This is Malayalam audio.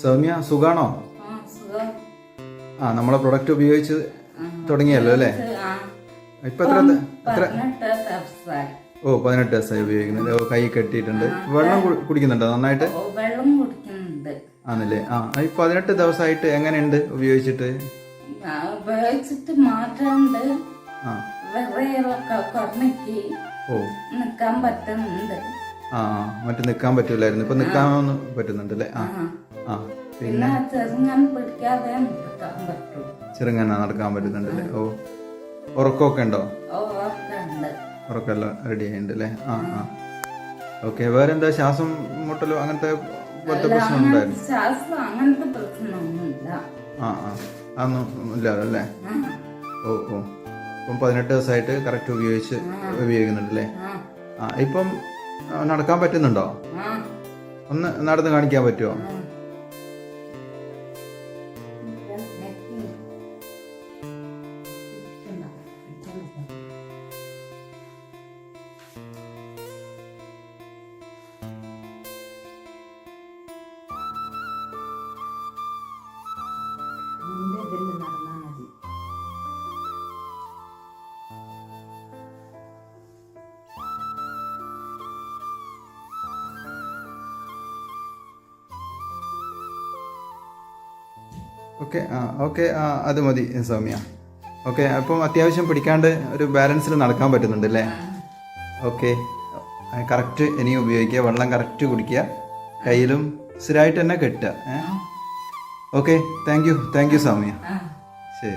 സൗമ്യ സുഖാണോ? ആ, നമ്മളെ പ്രൊഡക്റ്റ് ഉപയോഗിച്ച്. തുടങ്ങിയല്ലോ അല്ലേ. ഇപ്പൊ എത്ര എത്ര. ഓ പതിനെട്ട് ദിവസമായി ഉപയോഗിക്കുന്നത്. ഓ കൈ കെട്ടിയിട്ടുണ്ട്. വെള്ളം കുടിക്കുന്നുണ്ടോ നന്നായിട്ട്? വെള്ളം കുടിക്കുന്നുണ്ട്. ആണല്ലേ? ആ ഈ പതിനെട്ട് ദിവസമായിട്ട് എങ്ങനെയുണ്ട് ഉപയോഗിച്ചിട്ട്? ഉപയോഗിച്ചിട്ട് കുറഞ്ഞിക്ക് ഓ. നിക്കാൻ പറ്റുന്നുണ്ട്. ആ ആ മറ്റു നിക്കാൻ പറ്റൂലായിരുന്നു. ഇപ്പൊ നിക്കാൻ പറ്റുന്നുണ്ടല്ലേ ആ. ആ. പിന്നെ? ചെറുങ്ങാൻ പിടിക്കാതെ നിൽക്കാൻ പറ്റൂ ചെറുങ്ങനെ നടക്കാൻ പറ്റുന്നുണ്ടല്ലേ? ഓ ഉറക്കമൊക്കെ ഉണ്ടോ? ഉറക്കമെല്ലാം റെഡി ആയിട്ടുണ്ട് അല്ലേ? ആ ആ. ഓക്കെ വേറെ എന്താ ശ്വാസം മുട്ടലോ അങ്ങനത്തെ പോലത്തെ പ്രശ്നം ഉണ്ടായിരുന്നു? ആ ആ. അതൊന്നും ഇല്ലല്ലോ അല്ലേ ഓ ഓ. ഇപ്പം പതിനെട്ട് ദിവസമായിട്ട് കറക്റ്റ് ഉപയോഗിച്ച് ഉപയോഗിക്കുന്നുണ്ട് അല്ലേ ആ, ഇപ്പം നടക്കാൻ പറ്റുന്നുണ്ടോ? ഒന്ന് നടന്ന് കാണിക്കാൻ പറ്റുമോ ഓക്കെ ആ ഓക്കെ ആ അത് മതി സൗമ്യ. ഓക്കെ അപ്പം അത്യാവശ്യം പിടിക്കാണ്ട് ഒരു ബാലൻസിൽ നടക്കാൻ പറ്റുന്നുണ്ട് അല്ലേ? ഓക്കെ കറക്റ്റ് ഇനി ഉപയോഗിക്കുക വെള്ളം കറക്റ്റ് കുടിക്കുക കയ്യിലും സ്ഥിരമായിട്ട് തന്നെ കെട്ടുക ഏ? Okay thank you thank you Soumya. ശരി.